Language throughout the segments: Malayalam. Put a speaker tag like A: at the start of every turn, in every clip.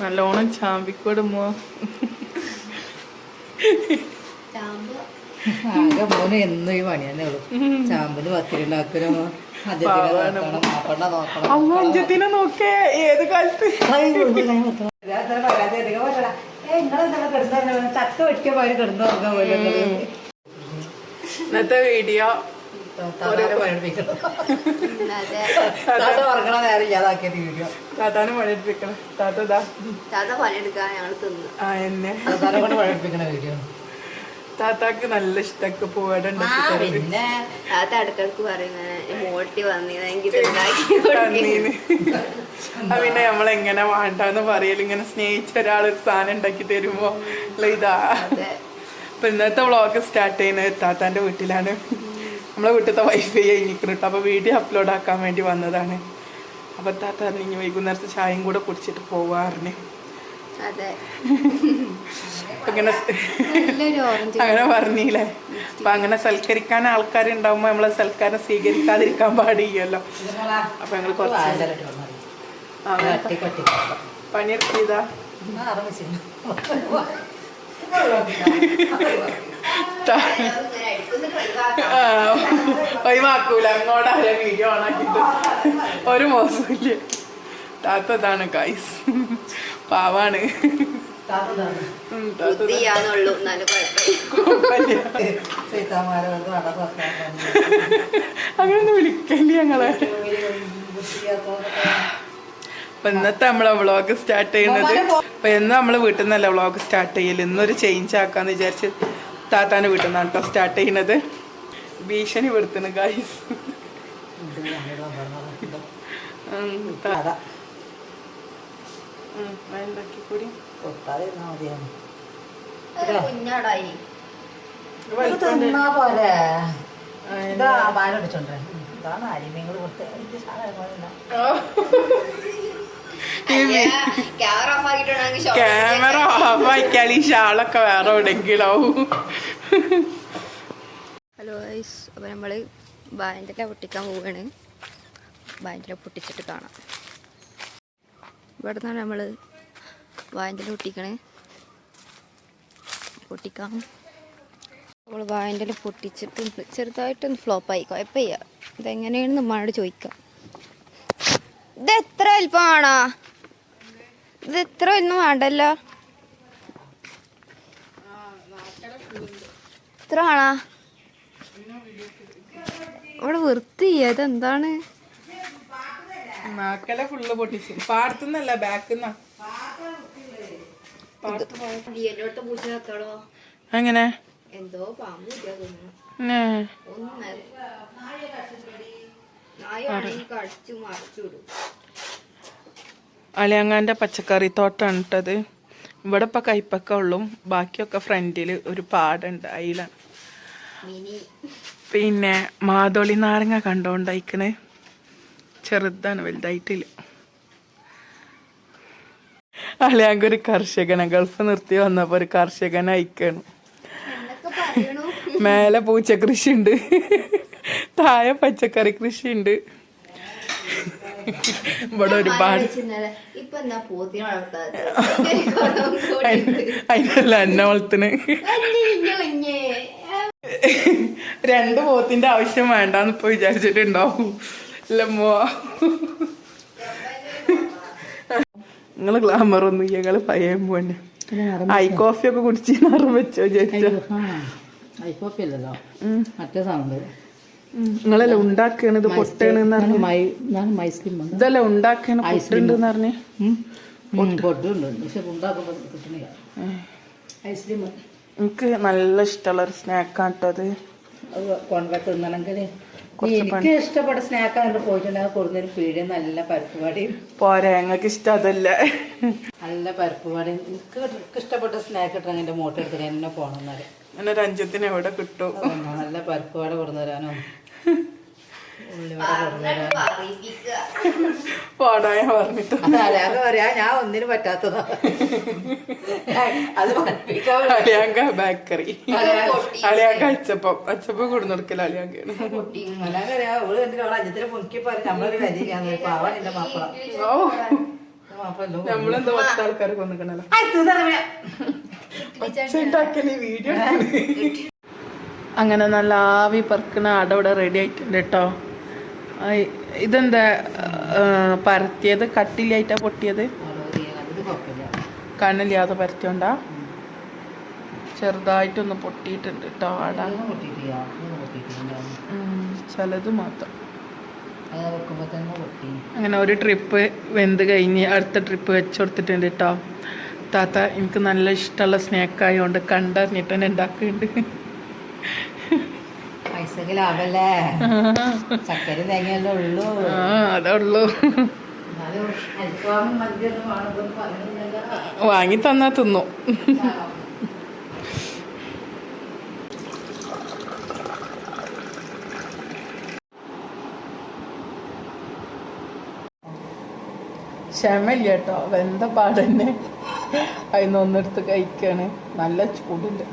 A: നല്ലോണം ചാമ്പിക്കൊടുമോ
B: ആകെ മോന് എന്നും ഈ പണി തന്നെ ഉള്ളൂ. ചാമ്പിന് നോക്കണം
A: അമ്മ അഞ്ചത്തിനെ നോക്കേ ഏത് കാലത്ത്? ഇന്നത്തെ വീഡിയോ താത്താനെ പണിയെടുപ്പിക്കണം. താത്ത ഇതാ
C: ചാത്ത പണിയെടുക്കാൻ ഞങ്ങൾ തിന്നു.
A: ആ എന്നെ.
B: താത്താനെ കൊണ്ട് പണിയെടുപ്പിക്കണ വീഡിയോ.
A: താത്താക്ക് നല്ല ഇഷ്ടമൊക്കെ പോവാടെ
B: പിന്നെ
C: താത്ത ഇടക്കിടക്ക് പറയും ഇങ്ങനെ മോട്ടി
A: ആ പിന്നെ നമ്മളെങ്ങനെ വേണ്ടാന്ന് പറയൽ ഇങ്ങനെ സ്നേഹിച്ച ഒരാൾ ഒരു സാധനം ഉണ്ടാക്കി തരുമ്പോ ഇതാ.
C: അതെ.
A: അപ്പൊ ഇന്നത്തെ വ്ളോഗ് സ്റ്റാർട്ട് ചെയ്യുന്നത് താത്താന്റെ വീട്ടിലാണ്. നമ്മളെ വീട്ടിലത്തെ വൈഫൈ കഴിഞ്ഞിരിക്കുന്നു കേട്ടോ അപ്പൊ വീഡിയോ അപ്ലോഡ് ആക്കാൻ വേണ്ടി വന്നതാണ്. അപ്പോൾ താത്ത പറഞ്ഞു ഇനി വൈകുന്നേരത്തെ ചായയും കൂടെ കുടിച്ചിട്ട് പോവാറിന്.
C: അതെ.
A: അങ്ങനെ അങ്ങനെ പറഞ്ഞില്ലേ? അപ്പൊ അങ്ങനെ സൽക്കരിക്കാൻ ആൾക്കാരുണ്ടാവുമ്പോ നമ്മളെ സൽക്കാരം സ്വീകരിക്കാതിരിക്കാൻ പാടില്ലല്ലോ. അപ്പൊ ഞങ്ങൾ കുറച്ച് ആ, ഒഴിവാക്കൂല. അങ്ങോട്ട് ആരെ വീഡിയോ ഓണാക്കിട്ട് ഒരു മോശമില്ല. താത്ത ഇതാണ് ഗൈസ് പാവാണ് അങ്ങനൊന്നും വിളിക്കല്ലേ ഞങ്ങളെ? അപ്പൊ ഇന്നത്തെ നമ്മളെ വ്ളോഗ് സ്റ്റാർട്ട് ചെയ്യുന്നത് അപ്പൊ എന്ന് നമ്മൾ വീട്ടിൽ നിന്നല്ല വ്ളോഗ് സ്റ്റാർട്ട് ചെയ്യൽ? ഇന്നൊരു ചേഞ്ച് ആക്കാന്ന് വിചാരിച്ച് താത്താന്റെ വീട്ടിൽ നിന്നാണ് കേട്ടോ സ്റ്റാർട്ട് ചെയ്യുന്നത് ഭീഷണി പെടുത്തുന്നു
B: പാലടിച്ചോണ്ടേ ഇതാണ് അരിമീങ്ങൾ കൊടുത്ത്. എനിക്ക് സാധനം
C: ക്യാമറ ഓഫ് ആക്കിയിട്ടുണ്ടെങ്കിൽ
A: ക്യാമറ ഓഫ് ആക്കിയാൽ ഈ ഷാളൊക്കെ വേറെ എവിടെയെങ്കിലാവും.
C: ഹലോ ഗൈസ് അപ്പോൾ നമ്മൾ ബാൻഡില പൊട്ടിക്കാൻ പോവുകയാണ് ബാൻഡില പൊട്ടിച്ചിട്ട് കാണാം. ഇവിടെ നിന്നാണ് നമ്മൾ ബാൻഡില പൊട്ടിക്കണേ. പൊട്ടിക്കാം. നമ്മൾ ബാൻഡിൽ പൊട്ടിച്ചിട്ട് ചെറുതായിട്ടൊന്ന് ഫ്ലോപ്പായി കുഴപ്പമില്ല. ഇതെങ്ങനെയാണെന്ന് നമ്മളോട് ചോദിക്കാം. ഇത് എത്ര വലിപ്പമാണോ? ഇത് ഇത്ര ഒന്നും വേണ്ടല്ലോ. ഇത്ര ആണാ ഇവിടെ വൃത്തി അതെന്താണ്
A: നാക്കല ഫുള്ള് പൊട്ടിച്ചു. ബാക്കിന്ന. എങ്ങനെ?
C: എന്തോ പാമ്പ് ഒന്നും.
A: അളിയങ്ങാന്റെ പച്ചക്കറി തോട്ടാണ് ഇട്ടത് ഇവിടെ ഇപ്പം കൈപ്പക്ക ഉള്ളും ബാക്കിയൊക്കെ ഫ്രണ്ടിൽ ഒരു പാടുണ്ട് അതിലാണ് പിന്നെ മാതോളി നാരങ്ങ കണ്ടോണ്ടായിക്കണ്. ചെറുതാണ് വലുതായിട്ടില്ല. അളിയാങ്ക ഒരു കർഷകന ഗൾഫ് നിർത്തി വന്നപ്പോൾ ഒരു
C: കർഷകന പറയണു?
A: മേലെ പൂച്ച കൃഷി ഉണ്ട് താഴെ പച്ചക്കറി കൃഷി ഉണ്ട് ഇവിടെ ഒരുപാട്
C: ഇപ്പൊ പോത്തിനെ
A: അതിനല്ല എന്നെ വളത്തിന്. രണ്ട് പോത്തിന്റെ ആവശ്യം വേണ്ടാന്ന് ഇപ്പൊ വിചാരിച്ചിട്ടുണ്ടാവും. ഇല്ലമ്മോ നിങ്ങൾ ഗ്ലാമർ ഒന്നും ഞങ്ങൾ പയ്യ പോന്നെ. ഐ കോഫി ഒക്കെ കുടിച്ച് നിറം വെച്ചോ വിചാരിച്ചോ
B: ഐ കോഫി അല്ലല്ലോ. മറ്റേ സാധനം
A: നിങ്ങളല്ലേ ഉണ്ടാക്കണത് പൊട്ടണെന്ന് പറഞ്ഞു. ഇതല്ല ഉണ്ടാക്കണ പൊട്ടുണ്ടെന്ന് പറഞ്ഞേ. എനിക്ക് നല്ല ഇഷ്ടമുള്ള ഒരു സ്നാക്കാണ് കേട്ടോ അത്
B: എനിക്ക് ഇഷ്ടപ്പെട്ട സ്നാക്ക് കണ്ട് പോയിട്ടുണ്ടെങ്കിൽ കൊടുന്നൊരു പീടിയ നല്ല പരിപ്പ് വടയും.
A: പോരാ ഞങ്ങൾക്ക് ഇഷ്ടം അതല്ല.
B: നല്ല പരിപ്പ് വടയും. എനിക്ക് ഇഷ്ടപ്പെട്ട സ്നാക്ക് ഇട്ടാ എന്റെ മോട്ട എടുത്തിട്ട് എന്നെ പോകണം എന്നൊരു
A: അങ്ങനെ അഞ്ചത്തിന് എവിടെ കിട്ടും.
B: നല്ല പരിപ്പ് കൊണ്ടുവരാനോ കൊടുന്നു തരാനോ തരാനോ
A: പാടായ പറഞ്ഞിട്ട്
B: ഞാൻ ഒന്നിനും പറ്റാത്തതാ.
A: അളിയാങ്ക ബേക്കറി അളിയാങ്ക. അച്ചപ്പം. അച്ചപ്പം കൊടുന്നു കൊടുക്കല അളിയാങ്കയാണ് ഓ. നമ്മളെന്താ പത്ത് ആൾക്കാരെ കൊന്നിക്കണല്ലോ. വീഡിയോ അങ്ങനെ നല്ല ആവി പറക്കണ അട ഇവിടെ റെഡി ആയിട്ടുണ്ട് കേട്ടോ ഇതെന്താ പരത്തിയത്? കട്ടിലായിട്ടാ പൊട്ടിയത്? കണ്ണില്ലാതെ പരത്തിയോണ്ടാ? ചെറുതായിട്ടൊന്ന് പൊട്ടിയിട്ടുണ്ട് കേട്ടോ അട. ചിലത് മാത്രം. അങ്ങനെ ഒരു ട്രിപ്പ് വെന്ത് കഴിഞ്ഞ് അടുത്ത ട്രിപ്പ് വെച്ച് കൊടുത്തിട്ടുണ്ട് കേട്ടോ താത്ത എനിക്ക് നല്ല ഇഷ്ടമുള്ള സ്നാക്ക് ആയതുകൊണ്ട് കണ്ടറിഞ്ഞിട്ട് തന്നെ ഉണ്ടാക്കുന്നുണ്ട്
B: പൈസക്ക് ലാഭല്ലേ? ചക്കര തേങ്ങയല്ലേ ഉള്ളൂ.
A: ആ അതേ ഉള്ളൂ.
B: എന്നാലും അൽഫാമും മന്തിയൊന്നും വേണമെന്ന് പറയുന്നില്ല
A: വാങ്ങി തന്നാ തിന്നു. ക്ഷമയില്ല കേട്ടോ വെന്ത പാടന്നെ. അതിന് ഒന്നെടുത്ത് കഴിക്കാണ്. നല്ല ചൂടുണ്ട്.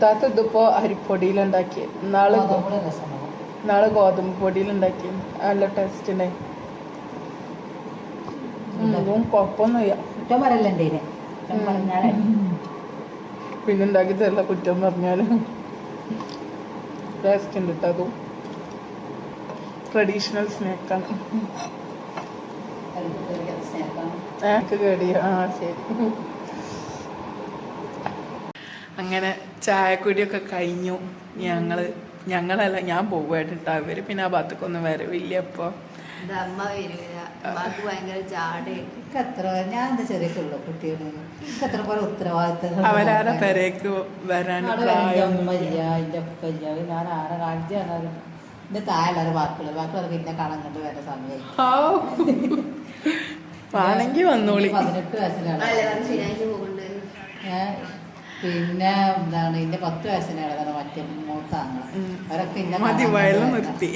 A: താത്ത ഇതിപ്പോ അരിപ്പൊടിയിലുണ്ടാക്കി. നാളെ നാളെ ഗോതമ്പ് പൊടിയിലുണ്ടാക്കി. നല്ല ടേസ്റ്റ് ഉണ്ടായി കുഴപ്പമൊന്നുമില്ല
B: കുറ്റം പറയല്ലേ
A: പിന്നെ ഉണ്ടാക്കി തരില്ല കുറ്റം പറഞ്ഞാലും. ടേസ്റ്റ് ഉണ്ട് കേട്ടോ അതും. ട്രഡീഷണൽ സ്നാക്കാണ് കേടിയ ആ ശരി. അങ്ങനെ ചായക്കുടിയൊക്കെ കഴിഞ്ഞു. ഞങ്ങൾ ഞങ്ങളല്ല ഞാൻ പോകുമായിട്ട് അവർ പിന്നെ ആ ഭാഗത്തേക്കൊന്നും വരവില്ല അപ്പോൾ
C: അമ്മ വരൂല അമ്മയ്ക്ക് ഭയങ്കര ജാടയായിരിക്കും
B: എനിക്ക് ഞാൻ എന്താ ചെറിയ പോലെ ഉത്തരവാദിത്തങ്ങൾ
A: അവരാരെ പെരേക്ക് വരാൻ
B: അമ്മയില്ല എന്റെ ഞാൻ ആരെ കാണിച്ചു തന്നാലും എന്റെ താഴെ വാക്കുകൾ വാക്കുകൾ പിന്നെ കാണാൻ കണ്ട് വരെ സമയമായി
A: ആണെങ്കി വന്നോളി.
B: പതിനെട്ട് വയസ്സിലാണ്
C: അല്ലേ പറഞ്ഞ് ശനിയാഴ്ച പോകുന്നുണ്ട്
B: ഏ, പിന്നെ എന്താണ് ഇന്റെ പത്ത് വയസ്സിന് ഇടതാണ് മറ്റേ മൂത്ത ആങ്ങള. അവരൊക്കെ
A: മതി
B: വയൽ
A: നിർത്തി.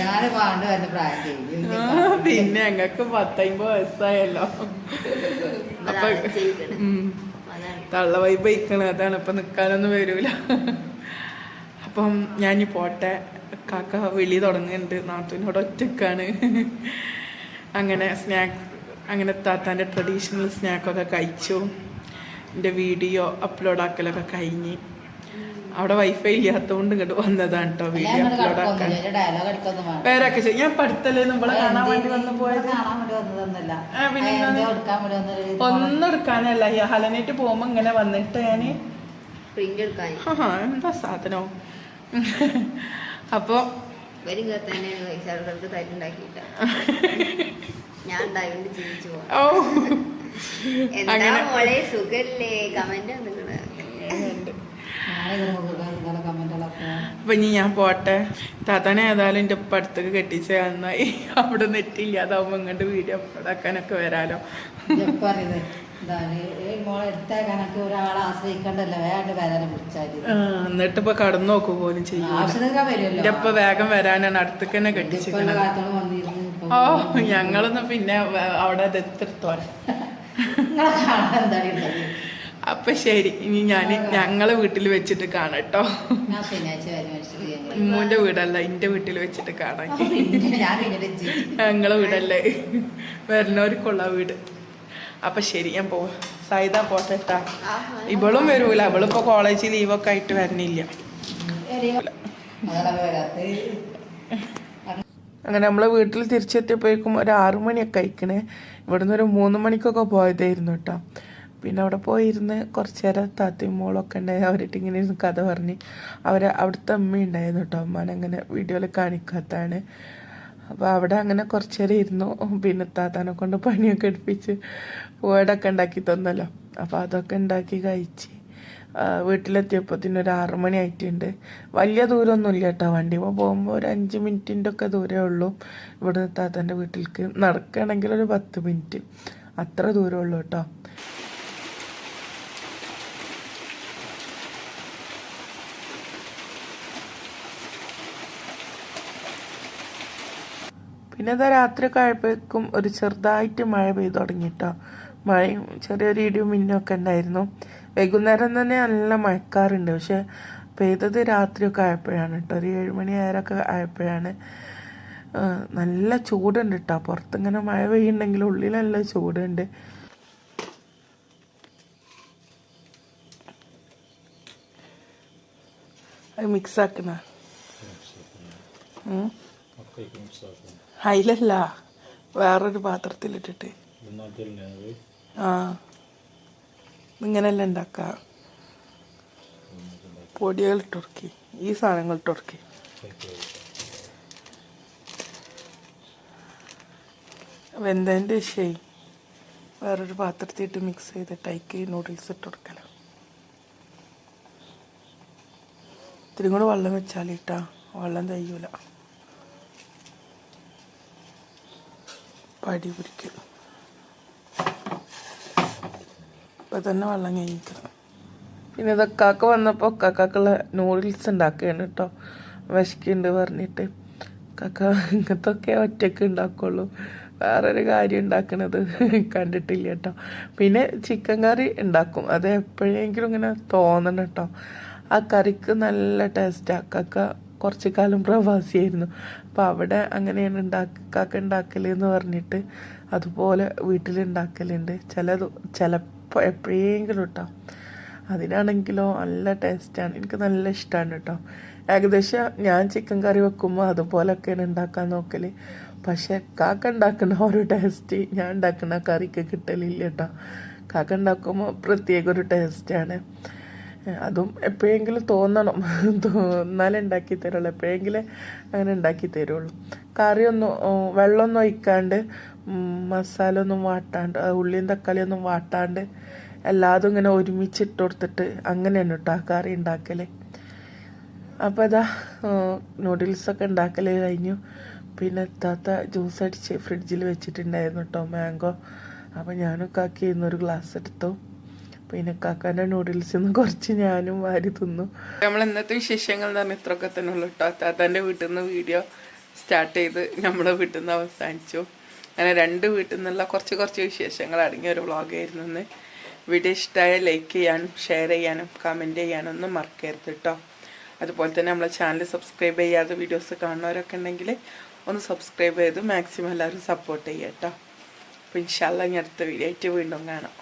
B: ഞാൻ പാണ്ട് വരുന്ന പ്രായം
A: പിന്നെ ഞങ്ങക്ക് പത്തമ്പത് വയസ്സായല്ലോ. അപ്പൊ തള്ള വൈബ് ഇക്കണ അതാണ് ഇപ്പൊ നിക്കാനൊന്നും വരൂല. അപ്പം ഞാൻ പോട്ടെ. കാക്ക വിളി തുടങ്ങുന്നുണ്ട്. നാത്തൂനോട് ഒറ്റക്കാണ്. അങ്ങനെ സ്നാക്ക് അങ്ങനെ താത്താന്റെ ട്രഡീഷണൽ സ്നാക്കൊക്കെ കഴിച്ചു. എന്റെ വീഡിയോ അപ്ലോഡ് ആക്കലൊക്കെ കഴിഞ്ഞ്. അവിടെ വൈഫൈ ഇല്ലാത്തതുകൊണ്ട് ഇങ്ങോട്ട് വന്നതാണ് കേട്ടോ വീഡിയോ അപ്ലോഡ് ആക്കാൻ. പേരൊക്കെ ചെയ്യും. ഞാൻ പഠിത്തല്ലേ? നമ്മളെ കാണാൻ വേണ്ടി വന്നു പോയത്? പിന്നെ
B: ഒന്നെടുക്കാനല്ല
A: ഒന്നും എടുക്കാനല്ല. ഈ ഹലനേറ്റ് പോകുമ്പോ ഇങ്ങനെ വന്നിട്ട്
C: ഞാൻ
A: ആ എന്താ സാധനോ? അപ്പൊ
C: വരും തല്ലുണ്ടാക്കിയിട്ട് ഞാൻ ഉണ്ടായോണ്ട് ജീവിച്ചു
A: ഓ
C: എന്താ
A: അങ്ങനെ.
C: മോളെ സുഖല്ലേ? കമന്റ് വന്നിക്കണ
B: ഞാനിങ്ങനെ കമന്റുകളൊക്കെ?
A: അപ്പൊ ഇനി ഞാൻ പോട്ടെ. താത്താനെ ഏതായാലും എന്റെ ഉപ്പ അടുത്തേക്ക് കെട്ടിച്ച നന്നായി അവിടെ നെറ്റില്ല അതാവുമ്പോ ഇങ്ങോട്ട് വീഡിയോ അപ്ലോഡ് ആക്കാനൊക്കെ വരാലോ. എന്നിട്ട് ഇപ്പൊ കടന്നു നോക്കു പോലും ചെയ്യും എന്റെ ഉപ്പ വേഗം വരാനാണ്. അടുത്തേക്ക് തന്നെ
B: ഇപ്പോഴുള്ള
A: ഓ ഞങ്ങളൊന്നും പിന്നെ അവിടെ
B: ഉള്ളത്
A: അപ്പൊ ശരി ഇനി ഞാൻ ഞങ്ങളെ വീട്ടിൽ വെച്ചിട്ട് കാണട്ടോ ഉമ്മൂന്റെ വീടല്ല എന്റെ വീട്ടിൽ വെച്ചിട്ട് കാണാം. ഞങ്ങളെ വീടല്ലേ. വരുന്നവർക്കുള്ള വീട്. അപ്പൊ ശരി ഞാൻ പോവാ. സൈത പോട്ടെട്ടാ ഇവളും വരൂല ഇവളിപ്പോ കോളേജ് ലീവൊക്കെ ആയിട്ട് വരണില്ല. അങ്ങനെ നമ്മളെ വീട്ടിൽ തിരിച്ചെത്തിയപ്പോഴേക്കും ഒരു ആറു മണിയൊക്കെ കഴിക്കണേ ഇവിടുന്ന് ഒരു മൂന്ന് മണിക്കൊക്കെ പോയതായിരുന്നു കേട്ടോ പിന്നെ അവിടെ പോയിരുന്ന് കുറച്ച് നേരം താത്തയും മോളൊക്കെ ഉണ്ടായി. അവരായിട്ട് ഇങ്ങനെ ഇരുന്ന് കഥ പറഞ്ഞ് അവരെ അവിടുത്തെ അമ്മ ഉണ്ടായിരുന്നു കേട്ടോ അമ്മാനെ അങ്ങനെ വീഡിയോയിൽ കാണിക്കാത്താണ് അപ്പോൾ അവിടെ അങ്ങനെ കുറച്ച് നേരം ഇരുന്നു. പിന്നെ താത്താനെ കൊണ്ട് പണിയൊക്കെ എടുപ്പിച്ച് പോയടൊക്കെ ഉണ്ടാക്കി തന്നല്ലോ. അപ്പോൾ അതൊക്കെ ഉണ്ടാക്കി കഴിച്ച് തന്നെ ഒരു ആറ് മണി ആയിട്ടുണ്ട്. വലിയ ദൂരമൊന്നുമില്ല കേട്ടോ. വണ്ടി പോകുമ്പോൾ ഒരു അഞ്ച് മിനിറ്റിന്റെ ഒക്കെ ദൂരമേ ഉള്ളൂ. ഇവിടെ താത്തന്റെ വീട്ടിലേക്ക് നടക്കുകയാണെങ്കിൽ ഒരു പത്ത് മിനിറ്റ്. അത്ര ദൂരമേ ഉള്ളൂ കേട്ടോ. പിന്നെ ഇതാ രാത്രി ആയപ്പോഴേക്കും ഒരു ചെറുതായിട്ട് മഴ പെയ്തു തുടങ്ങിട്ടോ മഴയും ചെറിയൊരു ഇടിയും മിന്നൊക്കെ ഉണ്ടായിരുന്നു. വൈകുന്നേരം തന്നെ നല്ല മഴക്കാറുണ്ട്. പക്ഷെ പെയ്തത് രാത്രിയൊക്കെ ആയപ്പോഴാണ് കേട്ടോ. ഒരു ഏഴുമണി ആയിരമൊക്കെ ആയപ്പോഴാണ്. നല്ല ചൂടുണ്ട് കേട്ടോ. പുറത്തിങ്ങനെ മഴ പെയ്യുന്നുണ്ടെങ്കിൽ ഉള്ളിൽ നല്ല ചൂടുണ്ട്. അത് മിക്സ് ആക്കുന്ന അതിലല്ല വേറൊരു പാത്രത്തിലിട്ടിട്ട്. ആ. ഇങ്ങനെയല്ല ഉണ്ടാക്ക പൊടികൾ ഇട്ടുറക്കി. ഈ സാധനങ്ങൾ ഇട്ടുറക്കി. വെന്തതിന്റെ ശൈ വേറൊരു പാത്രത്തിലിട്ട് മിക്സ് ചെയ്തിട്ട് അതിക്ക് നൂഡിൽസ് ഇട്ട് കൊടുക്കല. ഇത്തിരി കൂടെ വെള്ളം വെച്ചാൽ ഇട്ടാ വെള്ളം തയ്യൂല പടി പിടിക്കും ഇപ്പം തന്നെ വെള്ളം കഴിക്കണം. പിന്നെ ഇതൊക്കാക്ക വന്നപ്പോൾ ഒക്കാക്കുള്ള നൂഡിൽസ് ഉണ്ടാക്കുകയാണ് കേട്ടോ വിശക്കുണ്ട് പറഞ്ഞിട്ട്. കാക്ക ഇങ്ങനത്തൊക്കെ ഒറ്റയ്ക്ക് ഉണ്ടാക്കുള്ളൂ. വേറൊരു കാര്യം ഉണ്ടാക്കണത് കണ്ടിട്ടില്ല കേട്ടോ പിന്നെ ചിക്കൻ കറി ഉണ്ടാക്കും. അത് എപ്പോഴെങ്കിലും ഇങ്ങനെ തോന്നണം കേട്ടോ ആ കറിക്ക് നല്ല ടേസ്റ്റാണ് കാക്ക കുറച്ച് കാലം പ്രവാസിയായിരുന്നു. അപ്പോൾ അവിടെ അങ്ങനെയാണ് ഉണ്ടാക്ക കാക്ക ഉണ്ടാക്കൽ എന്ന് പറഞ്ഞിട്ട് അതുപോലെ വീട്ടിലുണ്ടാക്കലുണ്ട് ചിലത് ചിലപ്പോൾ എപ്പോഴെങ്കിലും കേട്ടോ അതിനാണെങ്കിലോ നല്ല ടേസ്റ്റാണ് എനിക്ക് നല്ല ഇഷ്ടമാണ് കേട്ടോ ഏകദേശം ഞാൻ ചിക്കൻ കറി വെക്കുമ്പോൾ അതുപോലൊക്കെയാണ് ഉണ്ടാക്കാൻ നോക്കൽ പക്ഷേ കാക്ക ഉണ്ടാക്കുന്ന ഒരു ടേസ്റ്റ് ഞാൻ ഉണ്ടാക്കുന്ന കറിക്ക് കിട്ടലില്ല കേട്ടോ കാക്ക ഉണ്ടാക്കുമ്പോൾ പ്രത്യേക ഒരു ടേസ്റ്റാണ് അതും എപ്പോഴെങ്കിലും തോന്നണം. തോന്നാലേ ഉണ്ടാക്കി തരുള്ളൂ. എപ്പോഴെങ്കിലും അങ്ങനെ ഉണ്ടാക്കി തരുള്ളൂ. കറിയൊന്നും വെള്ളമൊന്നും ഒഴിക്കാണ്ട് മസാല ഒന്നും വാട്ടാണ്ട് ഉള്ളിയും ഉള്ളിയും തക്കാളിയൊന്നും വാട്ടാണ്ട് എല്ലാതും ഇങ്ങനെ ഒരുമിച്ച് ഇട്ട് കൊടുത്തിട്ട് അങ്ങനെയാണ് കേട്ടോ ആ കറി ഉണ്ടാക്കൽ അപ്പോൾ ഇതാ നൂഡിൽസൊക്കെ ഉണ്ടാക്കൽ കഴിഞ്ഞു. പിന്നെ എത്താത്ത ജ്യൂസ് അടിച്ച് ഫ്രിഡ്ജിൽ വെച്ചിട്ടുണ്ടായിരുന്നു കേട്ടോ മാംഗോ അപ്പോൾ ഞാനും കാക്കി ഇന്നൊരു ഗ്ലാസ് എടുത്തു. പിന്നെ കാക്കാന്റെ നൂഡിൽസിൽ നിന്ന് കുറച്ച് ഞാനും വാരി തിന്നു. നമ്മൾ ഇന്നത്തെ വിശേഷങ്ങൾ എന്ന് ഇത്രയൊക്കെ തന്നെ ഉള്ളു കേട്ടോ താത്താന്റെ വീട്ടിൽ നിന്ന് വീഡിയോ സ്റ്റാർട്ട് ചെയ്ത് നമ്മളെ വീട്ടിൽ നിന്ന് അവസാനിച്ചു. അങ്ങനെ രണ്ട് വീട്ടിൽ നിന്നുള്ള കുറച്ച് കുറച്ച് വിശേഷങ്ങൾ അടങ്ങിയ ഒരു വ്ളോഗായിരുന്നു ഇന്ന്. വീഡിയോ ഇഷ്ടമായ ലൈക്ക് ചെയ്യാനും ഷെയർ ചെയ്യാനും കമന്റ് ചെയ്യാനും ഒന്നും മറക്കരുത് കേട്ടോ അതുപോലെ തന്നെ നമ്മളെ ചാനൽ സബ്സ്ക്രൈബ് ചെയ്യാതെ വീഡിയോസ് കാണുന്നവരൊക്കെ ഉണ്ടെങ്കിൽ ഒന്ന് സബ്സ്ക്രൈബ് ചെയ്ത് മാക്സിമം എല്ലാവരും സപ്പോർട്ട് ചെയ്യാം കേട്ടോ അപ്പോൾ ഇൻഷാല്ല ഇനി അടുത്ത വീഡിയോ ആയിട്ട് വീണ്ടും കാണാം.